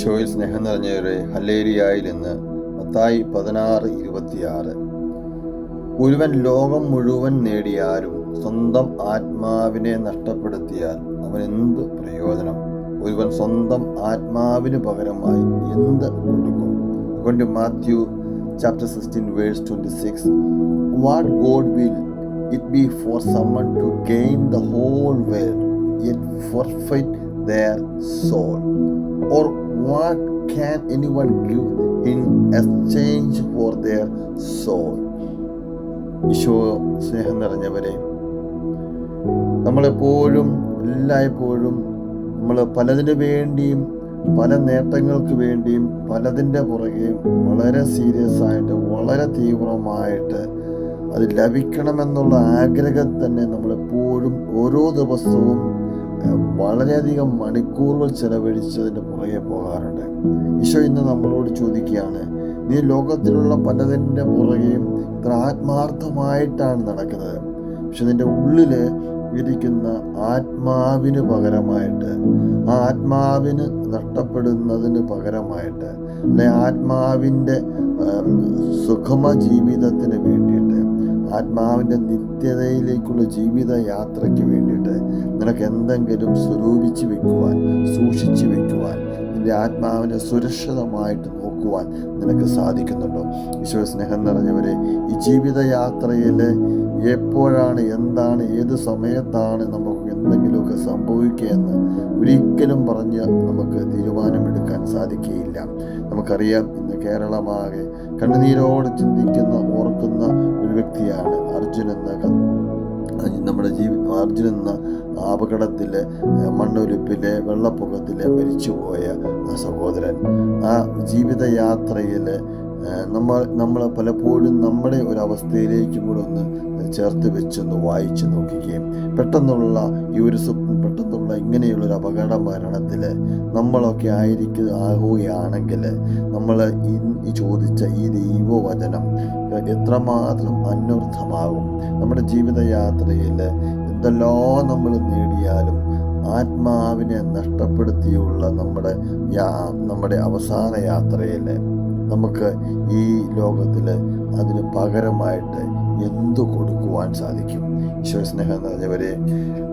ഈശോയിൽ സ്നേഹം നിറഞ്ഞവരെ ഹല്ലേരിയായിൽ നിന്ന് മത്തായി പതിനാറ് ഇരുപത്തിയാറ്. ഒരുവൻ ലോകം മുഴുവൻ നേടിയാലും സ്വന്തം ആത്മാവിനെ നഷ്ടപ്പെടുത്തിയാൽ അവൻ എന്ത് പ്രയോജനം? ഒരുവൻ സ്വന്തം ആത്മാവിന് പകരമായി എന്ത് കൊടുക്കും? കൊണ്ട് Matthew chapter sixteen verse twenty six what good will it be for someone to gain the whole world yet forfeit their soul? Or what can anyone give in exchange for their soul? Isho സ്നേഹം നിറഞ്ഞവരെ നമ്മളെപ്പോഴും എല്ലായ്പ്പോഴും നമ്മൾ പലതിനു വേണ്ടിയും പല നേട്ടങ്ങൾക്ക് വേണ്ടിയും പലതിന്റെ പുറകെ വളരെ സീരിയസ് ആയിട്ട് വളരെ തീവ്രമായിട്ട് അത് ലഭിക്കണമെന്നുള്ള ആഗ്രഹം തന്നെ നമ്മളെപ്പോഴും ഓരോ ദിവസവും വളരെയധികം മണിക്കൂറുകൾ ചെലവഴിച്ചതിന്റെ പുറകെ പോകാറുണ്ട്. ഈശോ ഇന്ന് നമ്മളോട് ചോദിക്കുകയാണ് നീ ലോകത്തിലുള്ള പലതിന്റെ പുറകെയും ഇത്ര ആത്മാർത്ഥമായിട്ടാണ് നടക്കുന്നത്. പക്ഷെ നിന്റെ ഉള്ളിൽ ഇരിക്കുന്ന ആത്മാവിന് പകരമായിട്ട് ആ ആത്മാവിന് നഷ്ടപ്പെടുന്നതിന് പകരമായിട്ട് അല്ലെ ആത്മാവിന്റെ സുഖമ ജീവിതത്തിന് വേണ്ടിയിട്ട് ആത്മാവിന്റെ നിത്യതയിലേക്കുള്ള ജീവിത യാത്രയ്ക്ക് വേണ്ടിയിട്ട് നിനക്ക് എന്തെങ്കിലും സ്വരൂപിച്ച് വെക്കുവാൻ സൂക്ഷിച്ചു വെക്കുവാൻ നിന്റെ ആത്മാവിനെ സുരക്ഷിതമായിട്ട് നോക്കുവാൻ നിനക്ക് സാധിക്കുന്നുണ്ടോ? ഈശോ സ്നേഹം നിറഞ്ഞവരെ ഈ ജീവിതയാത്രയിൽ എപ്പോഴാണ് എന്താണ് ഏത് സമയത്താണ് നമുക്ക് എന്തെങ്കിലുമൊക്കെ സംഭവിക്കുകയെന്ന് ഒരിക്കലും പറഞ്ഞ് നമുക്ക് തീരുമാനമെടുക്കാൻ സാധിക്കുകയില്ല. നമുക്കറിയാം ഇന്ന് കേരളമാകെ കണ്ണുനീരോട് ചിന്തിക്കുന്ന ഓർക്കുന്ന ഒരു വ്യക്തിയാണ് അർജുൻ എന്ന നമ്മുടെ ജീവി അർജുൻ എന്ന അപകടത്തിലെ മണ്ണൊലിപ്പിലെ വെള്ളപ്പൊക്കത്തിലെ മരിച്ചുപോയ ആ സഹോദരൻ. ആ ജീവിതയാത്രയിൽ നമ്മൾ നമ്മൾ പലപ്പോഴും നമ്മുടെ ഒരു അവസ്ഥയിലേക്കും കൂടെ ഒന്ന് ചേർത്ത് വെച്ചൊന്ന് വായിച്ചു നോക്കുകയും പെട്ടെന്നുള്ള ഈ ഒരു സ്വപ്നം പെട്ടെന്നുള്ള ഇങ്ങനെയുള്ള ഒരു അപകട മരണത്തിൽ നമ്മളൊക്കെ ആയിരിക്കുക ആകുകയാണെങ്കിൽ നമ്മൾ ഈ ചോദിച്ച ഈ ദൈവവചനം എത്രമാത്രം അന്വർത്ഥമാകും? നമ്മുടെ ജീവിതയാത്രയിൽ എന്തെല്ലാം നമ്മൾ നേടിയാലും ആത്മാവിനെ നഷ്ടപ്പെടുത്തിയുള്ള നമ്മുടെ നമ്മുടെ അവസാന യാത്രയിൽ നമുക്ക് ഈ ലോകത്തിൽ അതിന് പകരമായിട്ട് എന്തു കൊടുക്കുവാൻ സാധിക്കും? ഈശ്വര സ്നേഹം നിറഞ്ഞവരെ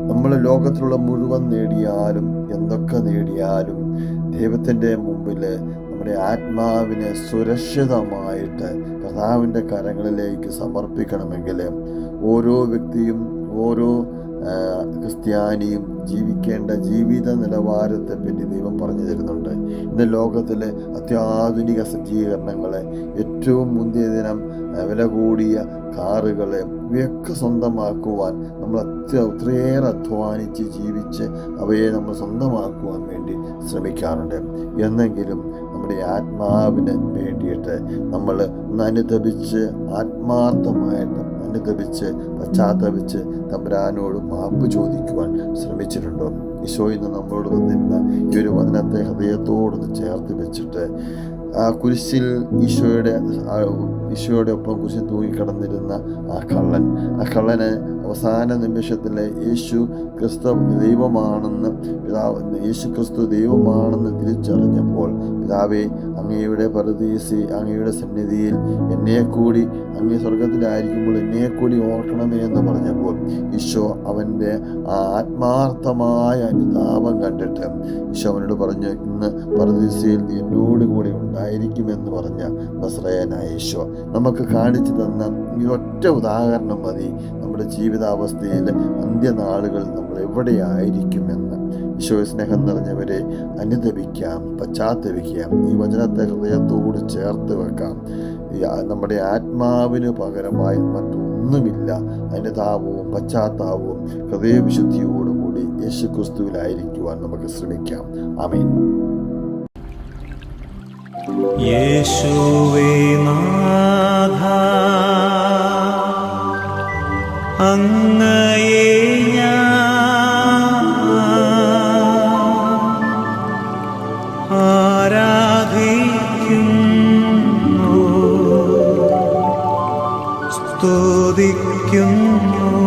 നമ്മൾ ലോകത്തിലുള്ള മുഴുവൻ നേടിയാലും എന്തൊക്കെ നേടിയാലും ദൈവത്തിന്റെ മുമ്പിൽ നമ്മുടെ ആത്മാവിനെ സുരക്ഷിതമായിട്ട് കർത്താവിന്റെ കരങ്ങളിലേക്ക് സമർപ്പിക്കണമെങ്കിൽ ഓരോ വ്യക്തിയും ഓരോ ക്രിസ്ത്യാനിയും ജീവിക്കേണ്ട ജീവിത നിലവാരത്തെ പറ്റി ദൈവം പറഞ്ഞു തരുന്നുണ്ട്. ഇന്ന് ലോകത്തിലെ അത്യാധുനിക സജ്ജീകരണങ്ങളെ ഏറ്റവും മുന്തിയ ദിനം വില കൂടിയ കാറുകളെ ഇവയൊക്കെ സ്വന്തമാക്കുവാൻ നമ്മൾ അത്യ ഒത്തിരിയേറെ അധ്വാനിച്ച് ജീവിച്ച് അവയെ നമ്മൾ സ്വന്തമാക്കുവാൻ വേണ്ടി ശ്രമിക്കാറുണ്ട്. എന്നെങ്കിലും നമ്മുടെ ആത്മാവിന് വേണ്ടിയിട്ട് നമ്മൾ നനുദപിച്ച് ആത്മാർത്ഥമായിട്ട് അനുദപിച്ച് പശ്ചാത്തപിച്ച് തമ്പുരാനോട് മാപ്പ് ചോദിക്കുവാൻ ശ്രമിച്ചിട്ടുണ്ടോ? ഈശോ ഇന്ന് നമ്മളോട് വന്നിരുന്ന ഈ ഒരു വചനത്തെ ഹൃദയത്തോടൊന്ന് ചേർത്ത് വെച്ചിട്ട് ആ കുരിശിൽ ഈശോയുടെ ഈശോയുടെ ഒപ്പം കുരിശിൽ തൂങ്ങിക്കിടന്നിരുന്ന ആ കള്ളൻ ആ കള്ളന് അവസാന നിമിഷത്തിലെ യേശു ക്രിസ്തു ദൈവമാണെന്ന് പിതാവ് യേശു ക്രിസ്തു ദൈവമാണെന്ന് തിരിച്ചറിഞ്ഞപ്പോൾ പിതാവേ അങ്ങയുടെ പരദീസി അങ്ങയുടെ സന്നിധിയിൽ എന്നെ കൂടി അങ്ങേ സ്വർഗത്തിലായിരിക്കുമ്പോൾ എന്നെ കൂടി ഓർക്കണമേ എന്ന് പറഞ്ഞപ്പോൾ ഈശോ അവന്റെ ആത്മാർത്ഥമായ അനുതാപം കണ്ടിട്ട് ഈശോ അവനോട് പറഞ്ഞു ഇന്ന് പരദീസയിൽ നീ എന്നോട് കൂടി ഉണ്ടായിരിക്കുമെന്ന് പറഞ്ഞ നസ്രയനായ ഈശോ നമുക്ക് കാണിച്ചു തന്ന ഈ ഒറ്റ ഉദാഹരണം മതി. നമ്മുടെ ജീവിതാവസ്ഥയിൽ അന്ത്യനാളുകൾ നമ്മൾ എവിടെയായിരിക്കുമെന്ന്. ഈശോ സ്നേഹം നിറഞ്ഞവരെ അനുദപിക്കാം പശ്ചാത്തപിക്കാം ഈ വചനത്തെ ഹൃദയത്തോട് ചേർത്ത് വെക്കാം. നമ്മുടെ ആത്മാവിന് പകരമായി മറ്റൊന്നുമില്ല. അനുതാപവും പശ്ചാത്താപവും ഹൃദയവിശുദ്ധിയോടുകൂടി യേശു ക്രിസ്തുവിലായിരിക്കുവാൻ നമുക്ക് ശ്രമിക്കാം. ആമേൻ. യേശുവേ നാഥ അങ്ങയെ സ്തുതിക്കുന്നു